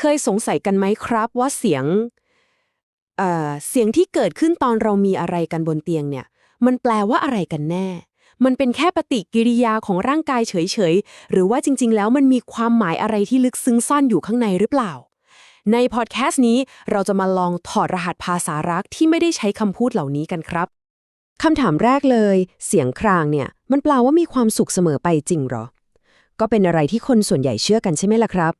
เคยสงสัยกันไหมครับว่าเสียงเอ่อเสียงที่เกิดขึ้นตอนเรามีอะไรกันบนเตียงเนี่ย มันแปลว่าอะไรกันแน่ มันเป็นแค่ปฏิกิริยาของร่างกายเฉยๆ หรือว่าจริง ๆ แล้วมันมีความหมายอะไรที่ลึกซึ้งซ่อนอยู่ข้างในหรือเปล่า ในพอดแคสต์นี้เราจะมาลองถอดรหัสภาษารักที่ไม่ได้ใช้คำพูดเหล่านี้กันครับคำถามแรกเลย เสียงครางเนี่ย มันแปลว่ามีความสุขเสมอไปจริงหรอ ก็เป็นอะไรที่คนส่วนใหญ่เชื่อกันใช่ไหมล่ะครับ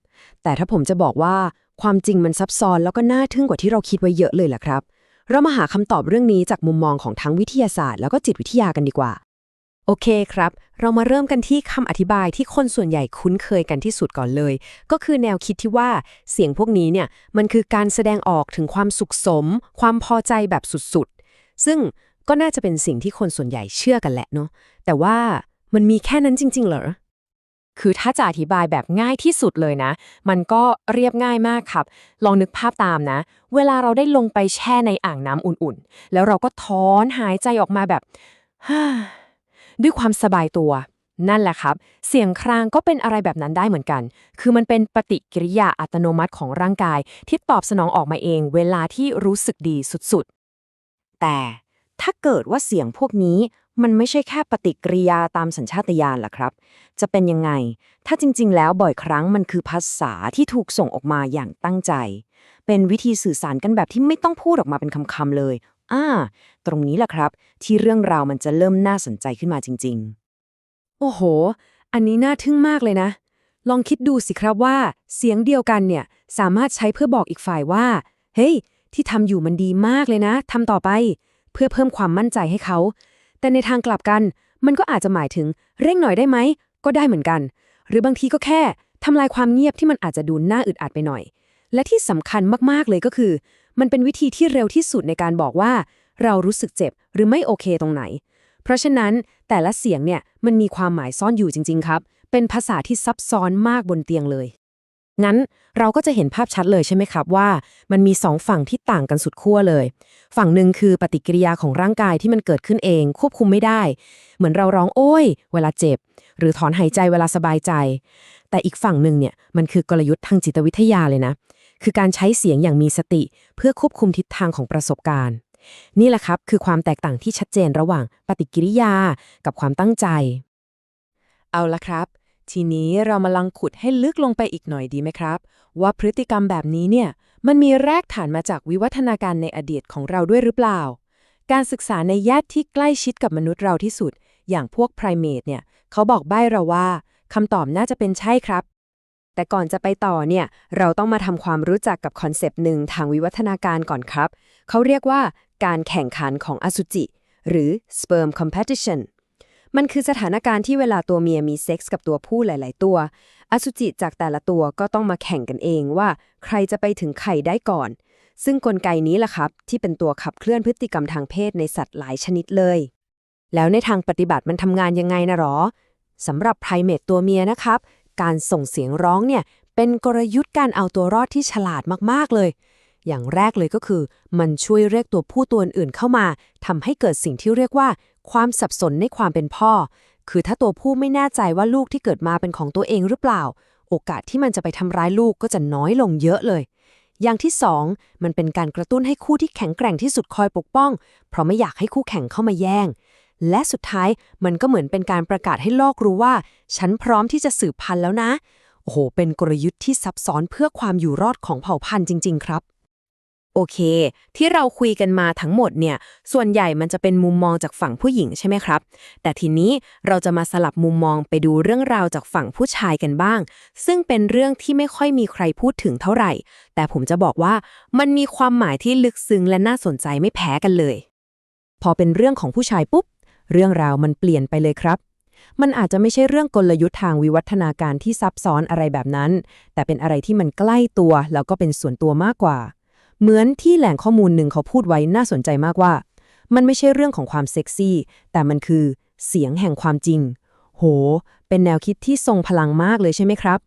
แต่ถ้าผมจะบอกว่าความจริงมันซับซ้อนแล้วก็น่าทึ่งกว่าที่เราคิดไว้เยอะเลยล่ะครับ เรามาหาคำตอบเรื่องนี้จากมุมมองของทั้งวิทยาศาสตร์แล้วก็จิตวิทยากันดีกว่า โอเคครับ เรามาเริ่มกันที่คำอธิบายที่คนส่วนใหญ่คุ้นเคยกันที่สุดก่อนเลย ก็คือแนวคิดที่ว่าเสียงพวกนี้เนี่ยมันคือการแสดงออกถึงความสุขสม ความพอใจแบบสุดๆ ซึ่งก็น่าจะเป็นสิ่งที่คนส่วนใหญ่เชื่อกันแหละเนาะแต่ว่ามันมีแค่นั้นจริง ๆ เหรอ คือถ้าจะอธิบายแบบง่ายที่สุดเลยนะ มันก็เรียบง่ายมากครับ ลองนึกภาพตามนะ เวลาเราได้ลงไปแช่ในอ่างน้ำอุ่นๆ แล้วเราก็ถอนหายใจออกมาแบบฮ่าด้วยความสบายตัว นั่นแหละครับ เสียงครางก็เป็นอะไรแบบนั้นได้เหมือนกัน คือมันเป็นปฏิกิริยาอัตโนมัติของร่างกาย ที่ตอบสนองออกมาเอง เวลาที่รู้สึกดีสุดๆ แต่ถ้าเกิดว่าเสียงพวกนี้ มันไม่ใช่แค่ปฏิกิริยาตามสัญชาตญาณล่ะครับ จะเป็นยังไง ถ้าจริง ๆ แล้วบ่อยครั้งมันคือภาษาที่ถูกส่งออกมาอย่างตั้งใจ เป็นวิธีสื่อสารกันแบบที่ไม่ต้องพูดออกมาเป็นคำๆเลยอ่าตรงนี้แหละครับ ที่เรื่องราวมันจะเริ่มน่าสนใจขึ้นมาจริง ๆ โอ้โห อันนี้น่าทึ่งมากเลยนะ ลองคิดดูสิครับว่า เสียงเดียวกันเนี่ยสามารถใช้เพื่อบอกอีกฝ่ายว่า เฮ้ยที่ทำอยู่มันดีมากเลยนะทำต่อไป เพื่อเพิ่มความมั่นใจให้เขา แต่ในทางกลับกัน มันก็อาจจะหมายถึงเร่งหน่อยได้ไหม ก็ได้เหมือนกัน หรือบางทีก็แค่ทำลายความเงียบที่มันอาจจะดูน่าอึดอัดไปหน่อย และที่สำคัญมากๆเลยก็คือ มันเป็นวิธีที่เร็วที่สุดในการบอกว่า เรารู้สึกเจ็บหรือไม่โอเคตรงไหน เพราะฉะนั้นแต่ละเสียงเนี่ยมันมีความหมายซ่อนอยู่จริง ๆ ครับ เป็นภาษาที่ซับซ้อนมากบนเตียงเลย งั้นเราก็จะเห็นภาพชัดเลยใช่ไหมครับว่า มันมีสองฝั่งที่ต่างกันสุดขั้วเลย ฝั่งหนึ่งคือปฏิกิริยาของร่างกายที่มันเกิดขึ้นเอง ควบคุมไม่ได้ เหมือนเราร้องโอ้ย เวลาเจ็บ หรือถอนหายใจเวลาสบายใจ แต่อีกฝั่งหนึ่งเนี่ยมันคือกลยุทธ์ทางจิตวิทยาเลยนะ คือการใช้เสียงอย่างมีสติ เพื่อควบคุมทิศทางของประสบการณ์ นี่แหละครับคือความแตกต่างที่ชัดเจนระหว่างปฏิกิริยากับความตั้งใจ เอาละครับ ทีนี้เรามาลังขุดให้ลึกลงไปอีกหน่อยดีไหมครับ ว่าพฤติกรรมแบบนี้เนี่ย มันมีรากฐานมาจากวิวัฒนาการในอดีตของเราด้วยหรือเปล่า การศึกษาในญาติที่ใกล้ชิดกับมนุษย์เราที่สุด อย่างพวกไพรเมตเนี่ย เขาบอกใบ้เราว่าคำตอบน่าจะเป็นใช่ครับ แต่ก่อนจะไปต่อเนี่ย เราต้องมาทำความรู้จักกับคอนเซปต์หนึ่งทางวิวัฒนาการก่อนครับ เขาเรียกว่าการแข่งขันของอสุจิ หรือ sperm competition มันคือสถานการณ์ที่เวลาตัวเมียมีเซ็กส์กับตัวผู้หลาย ๆ ตัว อสุจิจากแต่ละตัวก็ต้องมาแข่งกันเองว่า ใครจะไปถึงไข่ได้ก่อน ซึ่งกลไกนี้ล่ะครับ ที่เป็นตัวขับเคลื่อนพฤติกรรมทางเพศในสัตว์หลายชนิดเลย แล้วในทางปฏิบัติมันทำงานยังไงนะหรอสำหรับไพรเมตตัวเมียนะครับ การส่งเสียงร้องเนี่ยเป็นกลยุทธ์การเอาตัวรอดที่ฉลาดมากๆเลย อย่างแรกเลยก็คือ มันช่วยเรียกตัวผู้ตัวอื่นเข้ามาทำให้เกิดสิ่งที่เรียกว่า ความสับสนในความเป็นพ่อ คือถ้าตัวผู้ไม่แน่ใจว่าลูกที่เกิดมาเป็นของตัวเองหรือเปล่า โอกาสที่มันจะไปทำร้ายลูกก็จะน้อยลงเยอะเลย อย่างที่สองมันเป็นการกระตุ้นให้คู่ที่แข็งแกร่งที่สุดคอยปกป้อง เพราะไม่อยากให้คู่แข่งเข้ามาแย่งและสุดท้ายมันก็เหมือนเป็นการประกาศให้โลกรู้ว่า ฉันพร้อมที่จะสืบพันธุ์แล้วนะ โอ้โห เป็นกลยุทธ์ที่ซับซ้อนเพื่อความอยู่รอดของเผ่าพันธุ์จริง ๆ ครับ โอเค ที่เราคุยกันมาทั้งหมดเนี่ย ส่วนใหญ่มันจะเป็นมุมมองจากฝั่งผู้หญิงใช่ไหมครับ แต่ทีนี้เราจะมาสลับมุมมองไปดูเรื่องราวจากฝั่งผู้ชายกันบ้าง ซึ่งเป็นเรื่องที่ไม่ค่อยมีใครพูดถึงเท่าไหร่ แต่ผมจะบอกว่ามันมีความหมายที่ลึกซึ้งและน่าสนใจไม่แพ้กันเลย พอเป็นเรื่องของผู้ชายปุ๊บ เรื่องราวมันเปลี่ยนไปเลยครับ มันอาจจะไม่ใช่เรื่องกลยุทธ์ทางวิวัฒนาการที่ซับซ้อนอะไรแบบนั้น แต่เป็นอะไรที่มันใกล้ตัวแล้วก็เป็นส่วนตัวมากกว่า เหมือนที่แหล่งข้อมูลหนึ่งเขาพูดไว้น่าสนใจมากว่า มันไม่ใช่เรื่องของความเซ็กซี่ แต่มันคือเสียงแห่งความจริง โห เป็นแนวคิดที่ทรงพลังมากเลยใช่ไหมครับ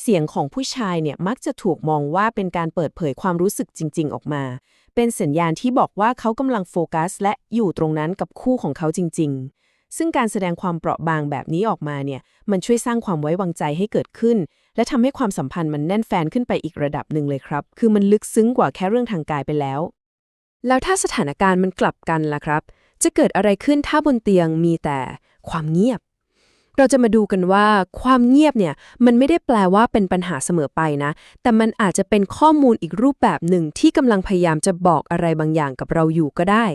เสียงของผู้ชายเนี่ยมักจะถูกมองว่าเป็นการเปิดเผยความรู้สึกจริง ๆ ออกมา เป็นสัญญาณที่บอกว่าเขากำลังโฟกัส และอยู่ตรงนั้นกับคู่ของเขาจริง ๆซึ่งการแสดงความเปราะบางแบบนี้ออกมาเนี่ย มันช่วยสร้างความไว้วางใจให้เกิดขึ้น และทำให้ความสัมพันธ์มันแน่นแฟนขึ้นไปอีกระดับหนึ่งเลยครับ คือมันลึกซึ้งกว่าแค่เรื่องทางกายไปแล้ว แล้วถ้าสถานการณ์มันกลับกันล่ะครับ จะเกิดอะไรขึ้นถ้าบนเตียงมีแต่ความเงียบ เราจะมาดูกันว่าความเงียบเนี่ยมันไม่ได้แปลว่าเป็นปัญหาเสมอไปนะ แต่มันอาจจะเป็นข้อมูลอีกรูปแบบหนึ่งที่กำลังพยายามจะบอกอะไรบางอย่างกับเราอยู่ก็ได้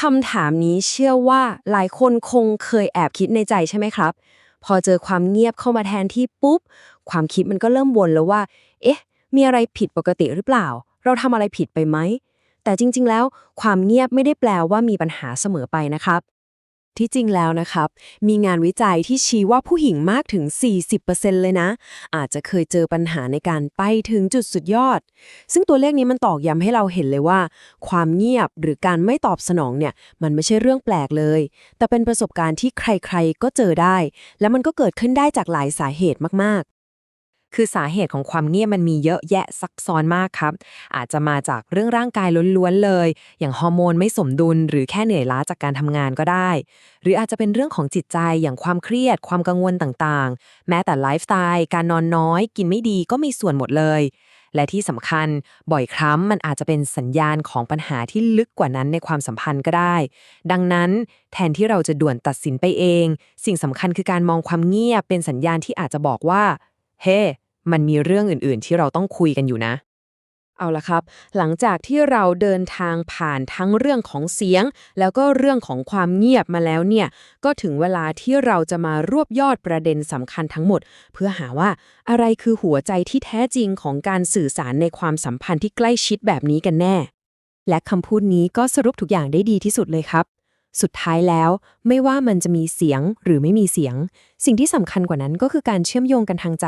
คำถามนี้เชื่อว่าหลายคนคงเคยแอบคิดในใจใช่ไหมครับ พอเจอความเงียบเข้ามาแทนที่ปุ๊บ ความคิดมันก็เริ่มวนแล้วว่า เอ๊ะ มีอะไรผิดปกติหรือเปล่า เราทำอะไรผิดไปไหม แต่จริง ๆ แล้ว ความเงียบไม่ได้แปลว่ามีปัญหาเสมอไปนะครับ ที่จริงแล้วนะครับ มีงานวิจัยที่ชี้ว่าผู้หญิงมากถึง 40%เลยนะ อาจจะเคยเจอปัญหาในการไปถึงจุดสุดยอด ซึ่งตัวเลขนี้มันตอกย้ำให้เราเห็นเลยว่า ความเงียบหรือการไม่ตอบสนองเนี่ย มันไม่ใช่เรื่องแปลกเลย แต่เป็นประสบการณ์ที่ใครๆก็เจอได้ และมันก็เกิดขึ้นได้จากหลายสาเหตุมาก คือสาเหตุของความเงียบมันมีเยอะแยะซับซ้อนมากครับ อาจจะมาจากเรื่องร่างกายล้วนๆเลย อย่างฮอร์โมนไม่สมดุล หรือแค่เหนื่อยล้าจากการทำงานก็ได้ หรืออาจจะเป็นเรื่องของจิตใจอย่างความเครียด ความกังวลต่างๆ แม้แต่ไลฟ์สไตล์การนอนน้อย กินไม่ดีก็มีส่วนหมดเลย และที่สำคัญบ่อยครั้งมันอาจจะเป็นสัญญาณของปัญหาที่ลึกกว่านั้นในความสัมพันธ์ก็ได้ ดังนั้นแทนที่เราจะด่วนตัดสินไปเอง สิ่งสำคัญคือการมองความเงียบเป็นสัญญาณที่อาจจะบอกว่า เฮ้มันมีเรื่องอื่น ๆ ที่เราต้องคุยกันอยู่นะ เอาละครับ หลังจากที่เราเดินทางผ่านทั้งเรื่องของเสียง แล้วก็เรื่องของความเงียบมาแล้วเนี่ย ก็ถึงเวลาที่เราจะมารวบยอดประเด็นสำคัญทั้งหมด เพื่อหาว่าอะไรคือหัวใจที่แท้จริงของการสื่อสารในความสัมพันธ์ที่ใกล้ชิดแบบนี้กันแน่ และคำพูดนี้ก็สรุปทุกอย่างได้ดีที่สุดเลยครับ สุดท้ายแล้ว ไม่ว่ามันจะมีเสียงหรือไม่มีเสียง สิ่งที่สำคัญกว่านั้นก็คือการเชื่อมโยงกันทางใจ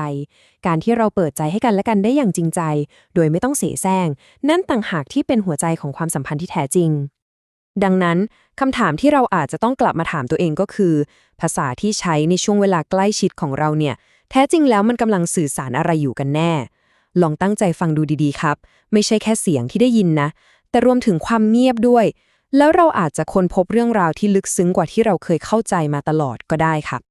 การที่เราเปิดใจให้กันและกันได้อย่างจริงใจ โดยไม่ต้องเสแสร้งนั่นต่างหากที่เป็นหัวใจของความสัมพันธ์ที่แท้จริง ดังนั้นคำถามที่เราอาจจะต้องกลับมาถามตัวเองก็คือ ภาษาที่ใช้ในช่วงเวลาใกล้ชิดของเราเนี่ย แท้จริงแล้วมันกำลังสื่อสารอะไรอยู่กันแน่ ลองตั้งใจฟังดูดีๆ ครับ ไม่ใช่แค่เสียงที่ได้ยินนะ แต่รวมถึงความเงียบด้วย แล้วเราอาจจะค้นพบเรื่องราวที่ลึกซึ้งกว่าที่เราเคยเข้าใจมาตลอดก็ได้ครับ